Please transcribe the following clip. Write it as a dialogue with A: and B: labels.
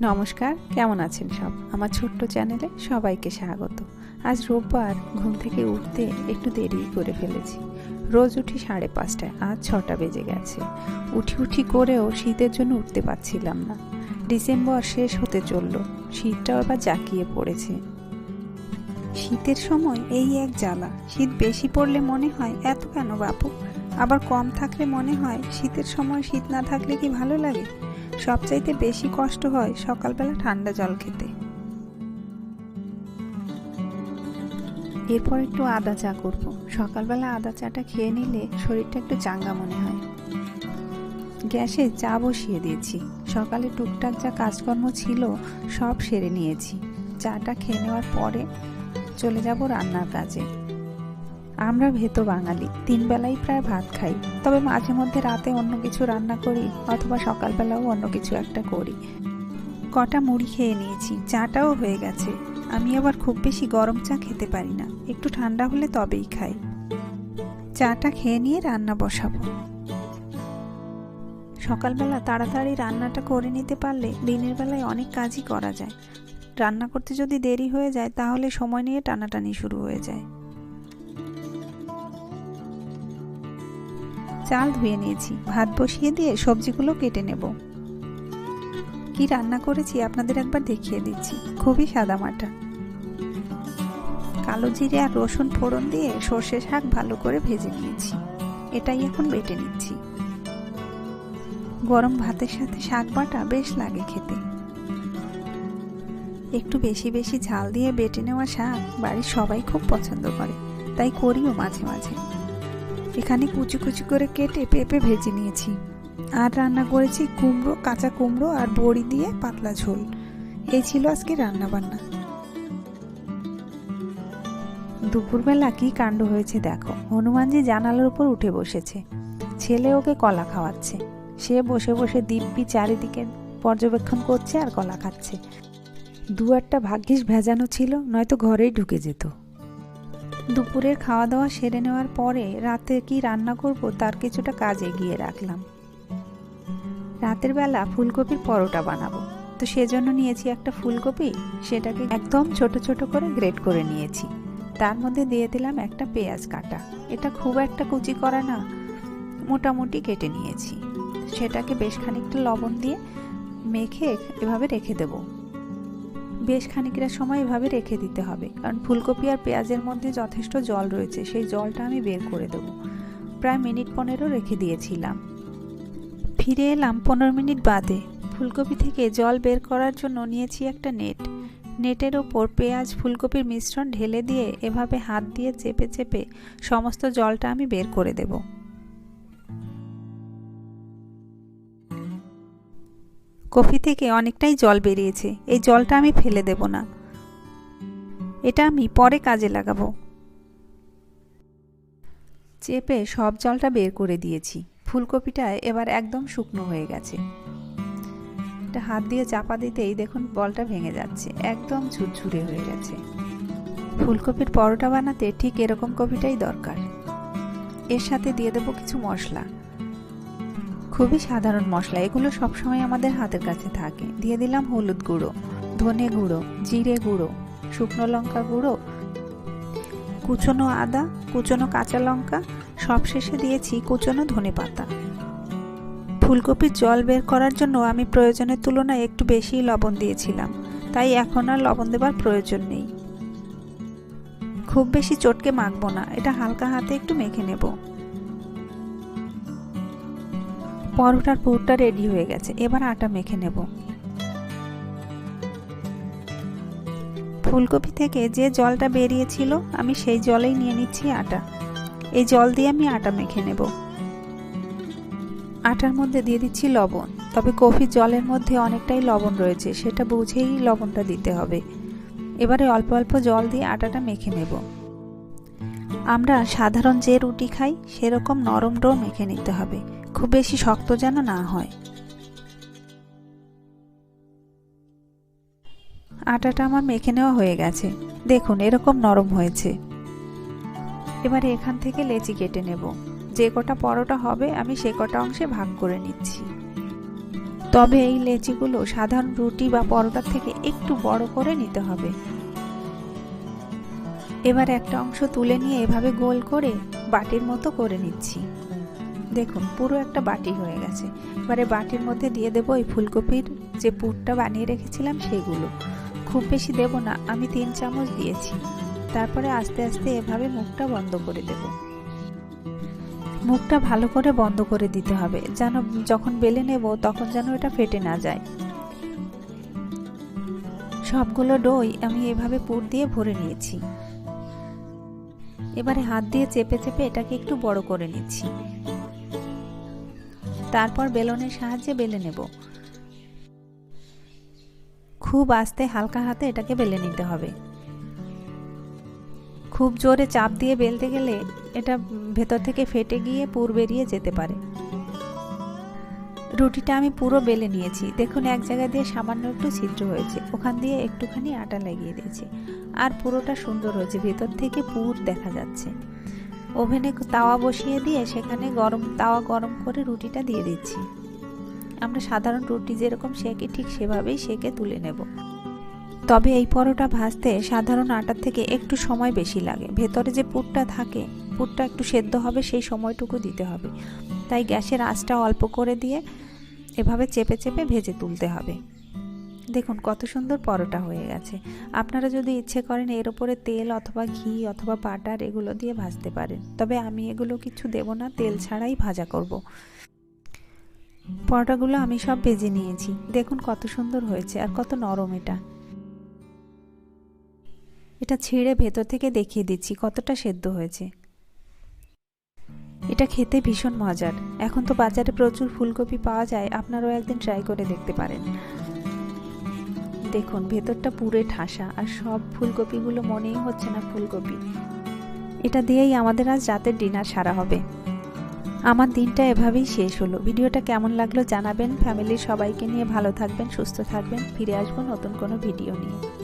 A: নমস্কার, কেমন আছেন সব? আমার ছোট্ট চ্যানেলে সবাইকে স্বাগত। আজ রোববার ঘুম থেকে উঠতে একটু দেরি করে ফেলেছি। রোজ উঠি সাড়ে পাঁচটায়, আজ ছটা বেজে গেছে। উঠি উঠি করেও শীতের জন্য উঠতে পারছিলাম না। ডিসেম্বর শেষ হতে চলল, শীতটাও এবার জাঁকিয়ে পড়েছে। শীতের সময় এই এক জ্বালা, শীত বেশি পড়লে মনে হয়, এত কেন বাপু? আবার কম থাকলে মনে হয়, শীতের সময় শীত না থাকলে কি ভালো লাগে? সবচাইতে বেশি কষ্ট হয় সকালবেলা ঠান্ডা জল খেতে। এরপর একটু আদা চা করব। সকালবেলা আদা চাটা খেয়ে নিলে শরীরটা একটু চাঙ্গা মনে হয়। গ্যাসে চা বসিয়ে দিয়েছি। সকালে টুকটাক যা কাজকর্ম ছিল সব সেরে নিয়েছি। চাটা খেয়ে নেওয়ার পরে চলে যাব রান্নার কাজে। আমরা ভেতো বাঙালি, তিন বেলাই প্রায় ভাত খাই। তবে মাঝে মধ্যে রাতে অন্য কিছু রান্না করি অথবা সকালবেলাও অন্য কিছু একটা করি। কটা মুড়ি খেয়ে নিয়েছি, চাটাও হয়ে গেছে। আমি আবার খুব বেশি গরম চা খেতে পারি না, একটু ঠান্ডা হলে তবেই খাই। চাটা খেয়ে নিয়ে রান্না বসাবো। সকালবেলা তাড়াতাড়ি রান্নাটা করে নিতে পারলে দিনের বেলায় অনেক কাজই করা যায়। রান্না করতে যদি দেরি হয়ে যায়, তাহলে সময় নিয়ে টানাটানি শুরু হয়ে যায়। চাল ধুয়ে নিয়েছি। ভাত বসিয়ে দিয়ে সবজিগুলো কেটে নেব। কি রান্না করেছি আপনাদের একবার দেখিয়ে দিচ্ছি। খুবই সাদামাটা কালো জিরে আর রসুন ফোড়ন দিয়ে সর্ষে শাক ভালো করে ভেজে নিয়েছি। এটাই এখন বেটে নিচ্ছি। গরম ভাতের সাথে শাক বাটা বেশ লাগে খেতে। একটু বেশি বেশি ঝাল দিয়ে বেটে নেওয়া শাক বাড়ির সবাই খুব পছন্দ করে। তাই করিও মাঝে মাঝে। এখানে কুচি কুচি করে কেটে পেঁপে ভেজে নিয়েছি। আর রান্না করেছি কুমড়ো, কাঁচা কুমড়ো আর বড়ি দিয়ে পাতলা ঝোল। এই ছিল আজকে রান্না বান্না দুপুরবেলা কি কাণ্ড হয়েছে দেখো। হনুমানজি জানালার উপর উঠে বসেছে। ছেলে ওকে কলা খাওয়াচ্ছে। সে বসে বসে দিব্যি চারিদিকে পর্যবেক্ষণ করছে আর কলা খাচ্ছে। দু একটা ভাগ্যিস ভেজানো ছিল, নয়তো ঘরেই ঢুকে যেত। দুপুরের খাওয়া দাওয়া সেরে নেওয়ার পরে রাতে কি রান্না করব তার কিছুটা কাজ এগিয়ে রাখলাম। রাতের বেলা ফুলকপির পরোটা বানাবো। তো সেজন্য নিয়েছি একটা ফুলকপি, সেটাকে একদম ছোট ছোট করে গ্রেট করে নিয়েছি। তার মধ্যে দিয়ে দিলাম একটা পেঁয়াজ কাটা। এটা খুব একটা কুচি করা না, মোটামুটি কেটে নিয়েছি। সেটাকে বেশ খানিকটা লবণ দিয়ে মেখে এভাবে রেখে দেবো। বেশ খানিকটা সময় এভাবে রেখে দিতে হবে। কারণ ফুলকপি আর পেঁয়াজের মধ্যে যথেষ্ট জল রয়েছে, সেই জলটা আমি বের করে দেবো। প্রায় মিনিট পনেরো রেখে দিয়েছিলাম। ফিরে এলাম পনেরো মিনিট বাদে। ফুলকপি থেকে জল বের করার জন্য নিয়েছি একটা নেট। নেটের ওপর পেঁয়াজ, ফুলকপির মিশ্রণ ঢেলে দিয়ে এভাবে হাত দিয়ে চেপে চেপে সমস্ত জলটা আমি বের করে দেবো। কফি থেকে অনেকটাই জল বেরিয়েছে। এই জলটা আমি ফেলে দেব না। এটা আমি পরে কাজে লাগাবো। চেপে সব জলটা বের করে দিয়েছি। ফুলকপিটা এবার একদম শুকনো হয়ে গেছে। এটা হাত দিয়ে চাপা দিতেই দেখুন বলটা ভেঙে যাচ্ছে। একদম ঝুরঝুরে হয়ে গেছে। ফুলকপির পরোটা বানাতে ঠিক এরকম কপিটাই দরকার। এর সাথে দিয়ে দেবো কিছু মশলা। খুবই সাধারণ মশলা, এগুলো সবসময় আমাদের হাতের কাছে থাকে। দিয়ে দিলাম হলুদ গুঁড়ো, ধনে গুঁড়ো, জিরে গুঁড়ো, শুকনো লঙ্কা গুঁড়ো, কুচনো আদা, কুচনো কাঁচা লঙ্কা, সবশেষে দিয়েছি কুচনো ধনে পাতা। ফুলকপির জল বের করার জন্য আমি প্রয়োজনের তুলনায় একটু বেশি লবণ দিয়েছিলাম, তাই এখন আর লবণ দেবার প্রয়োজন নেই। খুব বেশি চটকে মাখবো না, এটা হালকা হাতে একটু মেখে নেব। পরোটার পুরটা রেডি হয়ে গেছে। এবার আটা মেখে নেব। ফুলকপি থেকে যে জলটা বেরিয়েছিল, আমি সেই জলেই নিয়ে নিচ্ছি আটা। এই জল দিয়ে আমি আটা মেখে নেব। আটার মধ্যে দিয়ে দিচ্ছি লবণ। তবে কফির জলের মধ্যে অনেকটাই লবণ রয়েছে, সেটা বুঝেই লবণটা দিতে হবে। এবারে অল্প অল্প জল দিয়ে আটাটা মেখে নেব। আমরা সাধারণ যে রুটি খাই, সেরকম নরম ডো মেখে নিতে হবে। খুব বেশি শক্ত যেন না হয়। আটাটা আমার মেখে নেওয়া হয়ে গেছে। দেখুন, এরকম নরম হয়েছে। এবারে এখান থেকে লেচি কেটে নেব। যে কটা পরোটা হবে, আমি সে কটা অংশে ভাগ করে নিচ্ছি। তবে এই লেচিগুলো সাধারণ রুটি বা পরোটার থেকে একটু বড় করে নিতে হবে। এবার একটা অংশ তুলে নিয়ে এভাবে গোল করে বাটির মতো করে নিচ্ছি। দেখুন, পুরো একটা বাটি হয়ে গেছে। এবারে বাটির মধ্যে দিয়ে দেবো ওই ফুলকপির যে পুরটা বানিয়ে রেখেছিলাম সেগুলো। খুব বেশি দেব না, আমি তিন চামচ দিয়েছি। তারপরে আস্তে আস্তে এভাবে মুখটা বন্ধ করে দেব। মুখটা ভালো করে বন্ধ করে দিতে হবে, যেন যখন বেলে নেব তখন যেন এটা ফেটে না যায়। সবগুলো ডই আমি এভাবে পুর দিয়ে ভরে নিয়েছি। এবারে হাত দিয়ে চেপে চেপে এটাকে একটু বড় করে নিচ্ছি। তারপর বেলনের সাহায্যে বেলে নেব। খুব আস্তে হালকা হাতে এটাকে বেলে নিতে হবে। খুব জোরে চাপ দিয়ে বেলতে গেলে এটা ভেতর থেকে ফেটে গিয়ে পুর বেরিয়ে যেতে পারে। রুটিটা আমি পুরো বেলে নিয়েছি। দেখুন, এক জায়গা দিয়ে সামান্য একটু ছিদ্র হয়েছে। ওখান দিয়ে একটুখানি আটা লাগিয়ে দিয়েছি। আর পুরোটা সুন্দর হয়েছে। ভেতর থেকে পুর দেখা যাচ্ছে। ওভেনে তাওয়া বসিয়ে দিয়ে সেখানে গরম, তাওয়া গরম করে রুটিটা দিয়ে দিচ্ছি। আমরা সাধারণ রুটি যেরকম সেকে ঠিক সেভাবেই সেকে তুলে নেব। তবে এই পরোটা ভাজতে সাধারণ আটার থেকে একটু সময় বেশি লাগে। ভেতরে যে পুরটা থাকে, পুরটা একটু সেদ্ধ হবে, সেই সময়টুকু দিতে হবে। তাই গ্যাসের আঁচটা অল্প করে দিয়ে এভাবে চেপে চেপে ভেজে তুলতে হবে। দেখুন, কত সুন্দর পরোটা হয়ে গেছে। আপনারা যদি ইচ্ছে করেন এর ওপরে তেল অথবা ঘি অথবা বাটার এগুলো দিয়ে ভাজতে পারেন। তবে আমি এগুলো কিছু দেব না, তেল ছাড়াই ভাজা করব। পরোটাগুলো আমি সব ভেজে নিয়েছি। দেখুন, কত সুন্দর হয়েছে আর কত নরম এটা। এটা ছিঁড়ে ভেতর থেকে দেখিয়ে দিচ্ছি, কতটা সেদ্ধ হয়েছে। এটা খেতে ভীষণ মজার। এখন তো বাজারে প্রচুর ফুলকপি পাওয়া যায়, আপনারাও একদিন ট্রাই করে দেখতে পারেন। দেখুন, ভেতরটা পুরে ঠাসা আর সব ফুলকপিগুলো মনেই হচ্ছে না ফুলকপি। এটা দিয়েই আমাদের আজ রাতের ডিনার সারা হবে। আমার দিনটা এভাবেই শেষ হলো। ভিডিওটা কেমন লাগল জানাবেন। ফ্যামিলির সবাইকে নিয়ে ভালো থাকবেন, সুস্থ থাকবেন। ফিরে আসব নতুন কোনো ভিডিও নিয়ে।